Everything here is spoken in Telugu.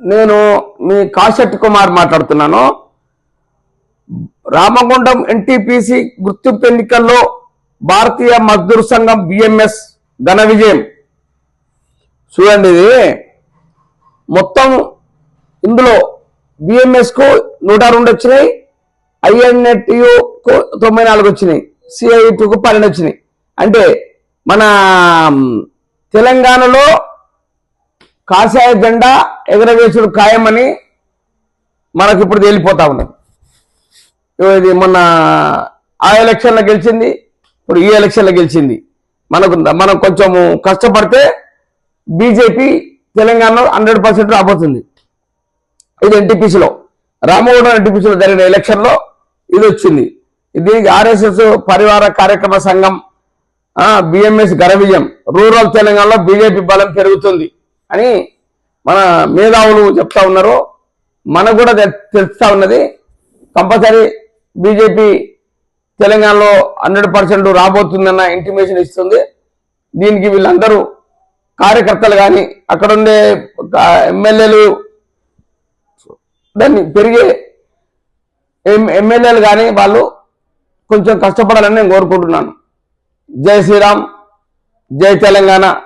నేను మీ కాశెట్టి కుమార్ మాట్లాడుతున్నాను. రామగుండం ఎన్టీపీసీ గుర్తింపు ఎన్నికల్లో భారతీయ మజ్దూర్ సంఘం బిఎంఎస్ ఘన విజయం. చూడండి ఇది. మొత్తం ఇందులో బిఎంఎస్కు నూట రెండు వచ్చినాయి ఐఎన్ఎట్యుకు తొంభై నాలుగు వచ్చినాయి సిఐటికు పన్నెండు వచ్చినాయి. అంటే మన తెలంగాణలో కాషాయ జెండా ఎగరవేసుడు ఖాయమని మనకు ఇప్పుడు తేలిపోతా ఉన్నది ఇది మొన్న ఆ ఎలక్షన్లో గెలిచింది ఇప్పుడు ఈ ఎలక్షన్లో గెలిచింది. మనకు మనం కొంచెం కష్టపడితే బీజేపీ తెలంగాణలో హండ్రెడ్ పర్సెంట్ రాబోతుంది. ఇది ఎన్టీపీసీలో. రామగౌడ ఎన్టీపీసీలో జరిగిన ఎలక్షన్లో ఇది వచ్చింది దీనికి ఆర్ఎస్ఎస్ పరివార కార్యక్రమ సంఘం బిఎంఎస్ ఘన విజయం. రూరల్ తెలంగాణలో బీజేపీ బలం పెరుగుతుంది. అని మన మేధావులు చెప్తా ఉన్నారు మనకు కూడా తె- తెలుస్తా ఉన్నది. కంపల్సరీ బీజేపీ తెలంగాణలో హండ్రెడ్ పర్సెంట్ రాబోతుందన్న ఇంటిమేషన్ ఇస్తుంది. దీనికి వీళ్ళందరూ కార్యకర్తలు కానీ అక్కడుండే ఎమ్మెల్యేలు దాన్ని పెరిగే ఎం- ఎమ్మెల్యేలు కానీ వాళ్ళు కొంచెం కష్టపడాలని నేను కోరుకుంటున్నాను. జై శ్రీరామ్ జై తెలంగాణ.